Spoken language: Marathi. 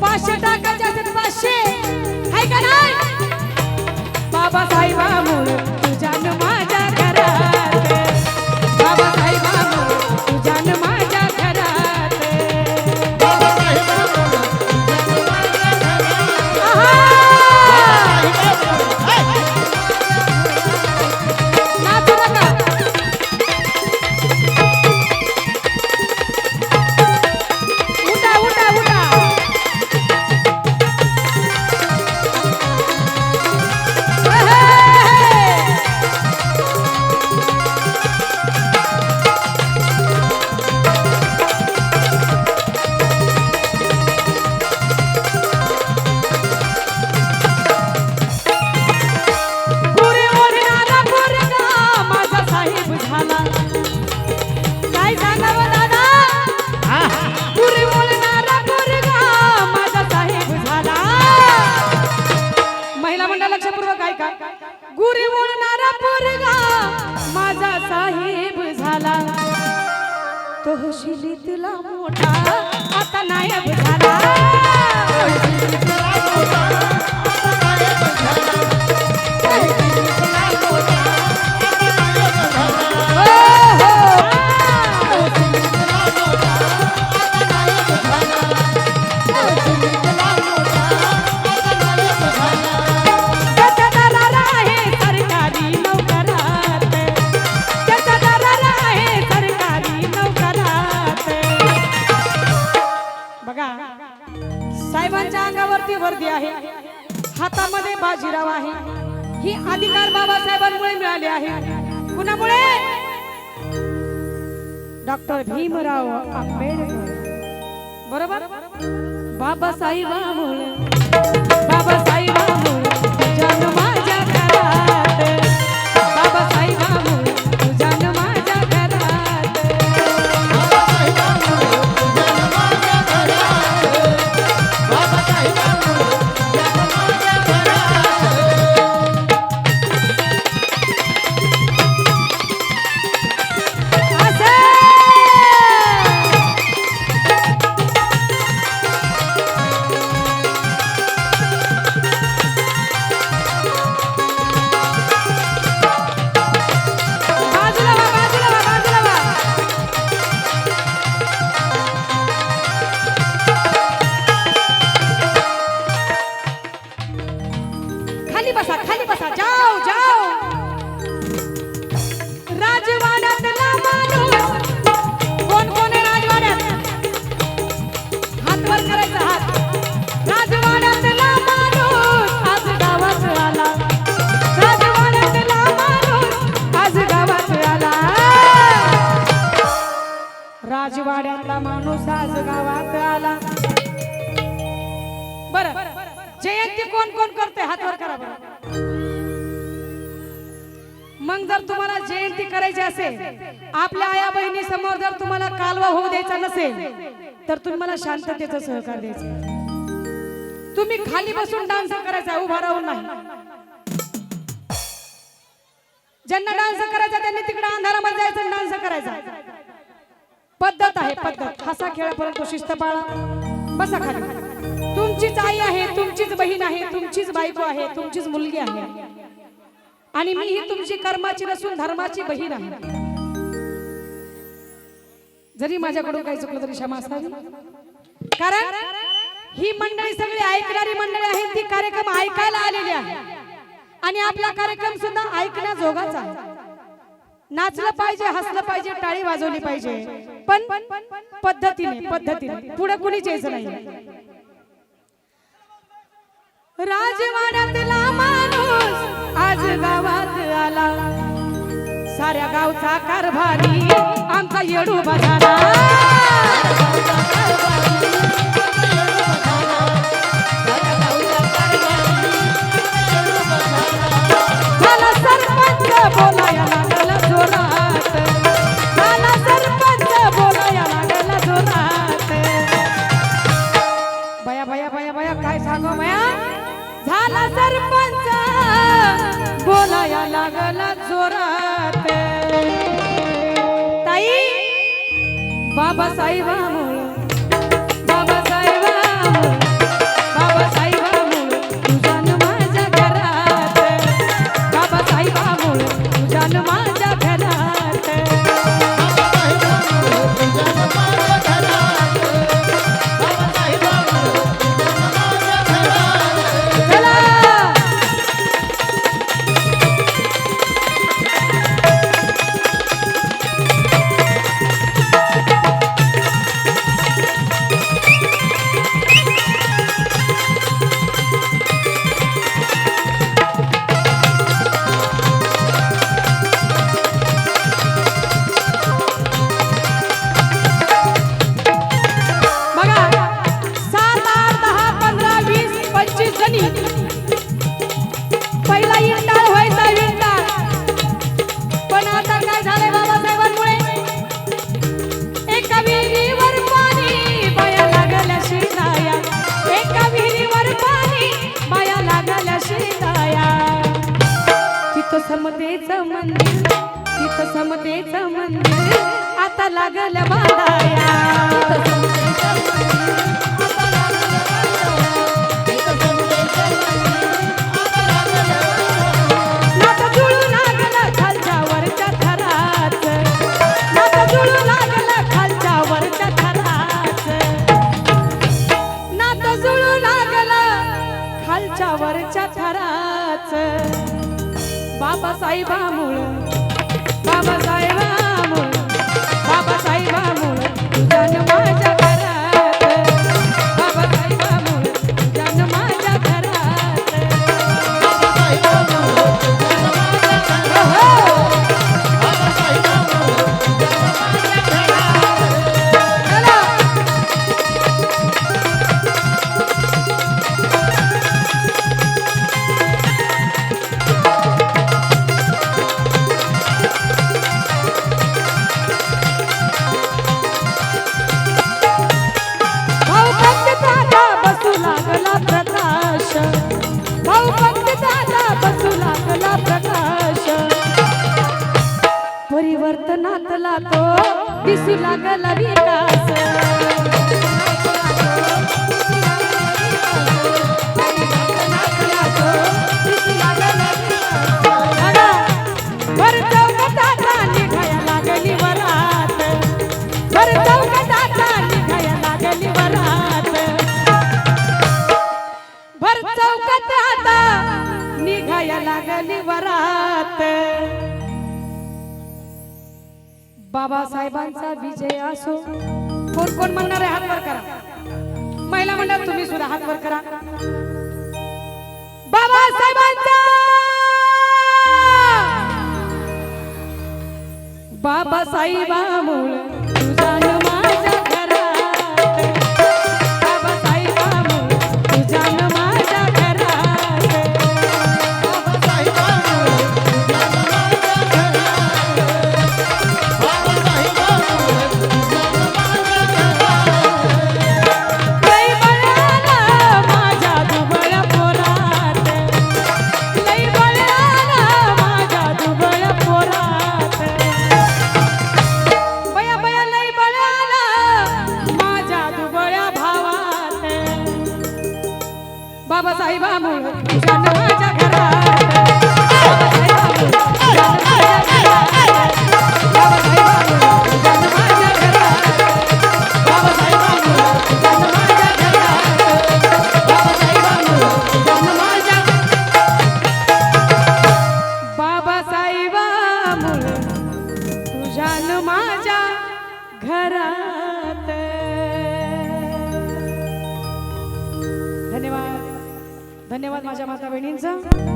पाचशे टाकायचे असेल पाचशे. आहे का नाही? बाबासाहेबामुळे बाजीराव आहे. ही अधिकार बाबासाहेबांमुळे मिळाले आहे. कुणामुळे? डॉक्टर भीमराव आंबेडकर. बरोबर? बाबासाहेबांमुळे. बाबासाहेबांमुळे. मग जर तुम्हाला जयंती करायची असेल आपल्या आया बहिणी समोर जर तुम्हाला कालवा होऊ द्यायचा नसेल तर तुम्ही मला शांततेचं सहकार द्यायचा. तुम्ही खाली बसून डान्स करायचा उभा राहून नाही. ज्यांना डान्स करायचा त्यांनी तिकडे अंधारामध्ये जायचं डान्स करायचा. पद्धत आहे पद्धत. हसा खेळा परंतु शिस्त पाळा बसा खाली. तुमचीच आई आहे तुमचीच बहीण आहे तुमचीच बायको आहे तुमचीच मुलगी आहे. आणि मी ही तुमची कर्माची नसून धर्माची बहीण आहे. जरी माझ्याकडून काही चुकलं तरी क्षमा असावी. कारण ही मंडळी सगळी ऐकणारी मंडळी आहेत ती कार्यक्रम ऐकायला आलेली आहे. आणि आपला कार्यक्रम सुद्धा ऐकण्याजोगाचा आहे. नाचलं पाहिजे हसलं पाहिजे टाळी वाजवली पाहिजे. पण पद्धतीने पद्धतीने. पुढे कुणीच यायचं नाही. राजवाड्यातला माणूस आज गावात आला. साऱ्या गावचा कारभारी आमचा येडू बसाला लागला जोरात. ताई बाबासाहेबामुळं पंचवीस पहिला इंटाळ व्हायचा इंटाळ. पण आता काय झालंय बाबासाहेबांमुळे? एका विहिरीवर पाणी बाया लागल्या शिदाया एका विहिरीवर पाणी बाया लागल्या शिदाया तिथं समतेचं मंदिर तिथं समतेचं मंदिर आता लागल्या बांधाया. दिसू लागला विकास. लागली वरात. बाबासाहेबांचा विजय असो. कोण कोण म्हणणार आहे हातवर करा. महिला मंडळ तुम्ही सुद्धा हात करा. बाबासाहेबांचा! बाबासाहेबामुळं तुझा बाबासाहेबामुळं तुझ्यानं माझ्या घरात माझ्या माता बहिणींचा